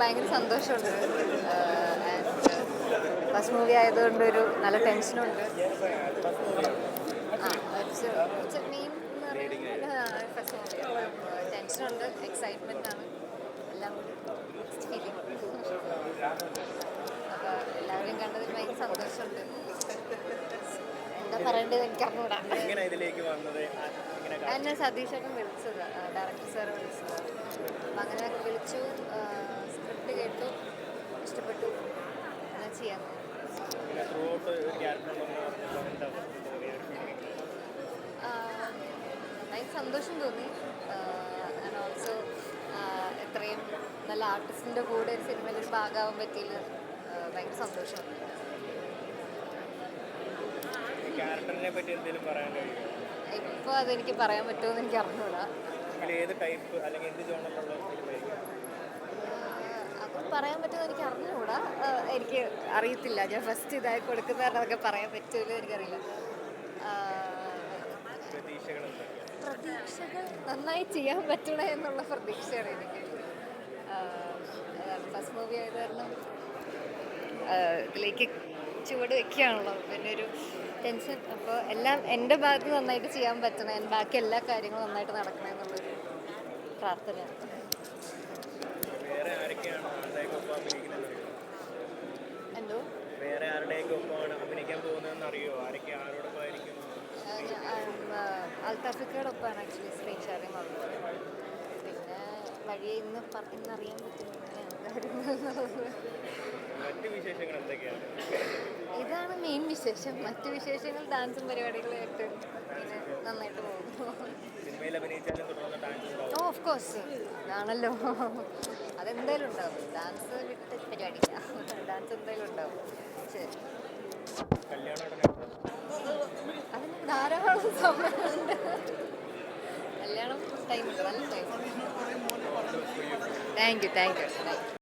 ഭയങ്കര സന്തോഷമുണ്ട്. First movie ആയതുകൊണ്ട് ഒരു നല്ല ടെൻഷനുണ്ട് മെയിൻ ഫസ്റ്റ് മൂവി ടെൻഷനുണ്ട് എക്സൈറ്റ്മെന്റ് ആണ്. എല്ലാം ഫീലിംഗ് അപ്പോൾ കണ്ടതിൽ ഭയങ്കര സന്തോഷമുണ്ട്. എന്താ പറയേണ്ടത് എന്നെ സതീഷേട്ടൻ വിളിച്ചത്. ഡയറക്ടർ സാർ വിളിച്ചത്. അപ്പം അങ്ങനെ വിളിച്ചു സ്ക്രിപ്റ്റ് കേട്ടു ഇഷ്ടപ്പെട്ടു അങ്ങനെ ചെയ്യാൻ ഇങ്ങനെ ത്രൂ ഔട്ട് ഒരു ക്യാരക്ടർ ഉണ്ടെന്ന് പറഞ്ഞപ്പോൾ എന്താ തോന്നിയ ഒരു ഫീലിംഗ് ഭയങ്കര സന്തോഷം തോന്നി. ആൻഡ് ഓൾസോ എത്രയും നല്ല ആർട്ടിസ്റ്റിന്റെ കൂടെ ഒരു സിനിമയിൽ ഒരു ഭാഗമാവാൻ പറ്റിയില്ല. ഭയങ്കര സന്തോഷം. ഇപ്പോൾ അതെനിക്ക് പറയാൻ പറ്റുമെന്ന് എനിക്ക് അറിഞ്ഞൂടാ. ഏത് ടൈപ്പ് അല്ലെങ്കിൽ എന്ത് ജോണറിലുള്ള പറയാൻ പറ്റുമെന്ന് എനിക്ക് അറിഞ്ഞുകൂടാ എനിക്ക് അറിയത്തില്ല. ഞാൻ ഫസ്റ്റ് ഇതായി കൊടുക്കുന്ന അതൊക്കെ പറയാൻ പറ്റുമല്ലോ എനിക്കറിയില്ല. പ്രതീക്ഷകൾ നന്നായി ചെയ്യാൻ പറ്റണേ എന്നുള്ള പ്രതീക്ഷയാണ് എനിക്ക്. ഫസ്റ്റ് മൂവി ആയത് കാരണം ഇതിലേക്ക് ചുവട് വെക്കുകയാണല്ലോ. പിന്നെ ഒരു ടെൻഷൻ അപ്പോൾ എല്ലാം എന്റെ ഭാഗത്ത് നന്നായിട്ട് ചെയ്യാൻ പറ്റണേ ബാക്കി എല്ലാ കാര്യങ്ങളും നന്നായിട്ട് നടക്കണേ എന്നുള്ളൊരു പ്രാർത്ഥനയാണ്. ആരൊക്കെയാണ് ആരുടെയൊക്കെ ഒപ്പം അഭിനയിക്കുന്നത് അറിയോ? എന്തോ? വേറെ ആരുടെയൊക്കെ ഒപ്പമാണ് അഭിനയിക്കാൻ പോകുന്നതെന്ന് അറിയോ? ആരൊക്കെ ആരോടൊപ്പം ആയിരിക്കും? ആക്ച്വലി സ്ക്രീൻ ഷെയറിങ് ഉള്ളത്. പിന്നെ വഴി ഇന്ന് പറ- ഇന്ന് അറിയാൻ പറ്റും കാര്യങ്ങൾ എന്നുള്ളത്. വിശേഷങ്ങൾ എന്തൊക്കെയാണ്? ഇതാണ് മെയിൻ വിശേഷം. മറ്റു വിശേഷങ്ങൾ ഡാൻസും പരിപാടികളായിട്ട് ഇങ്ങനെ നന്നായിട്ട് പോകുന്നു. ഓ ഓഫ് കോഴ്സ് ഇതാണല്ലോ അതെന്തായാലും ഉണ്ടാവും. ഡാൻസ് വിട്ട് പരിപാടിയില്ല. ഡാൻസ് എന്തായാലും ഉണ്ടാവും. ശരി. കല്യാണം time thank you thank you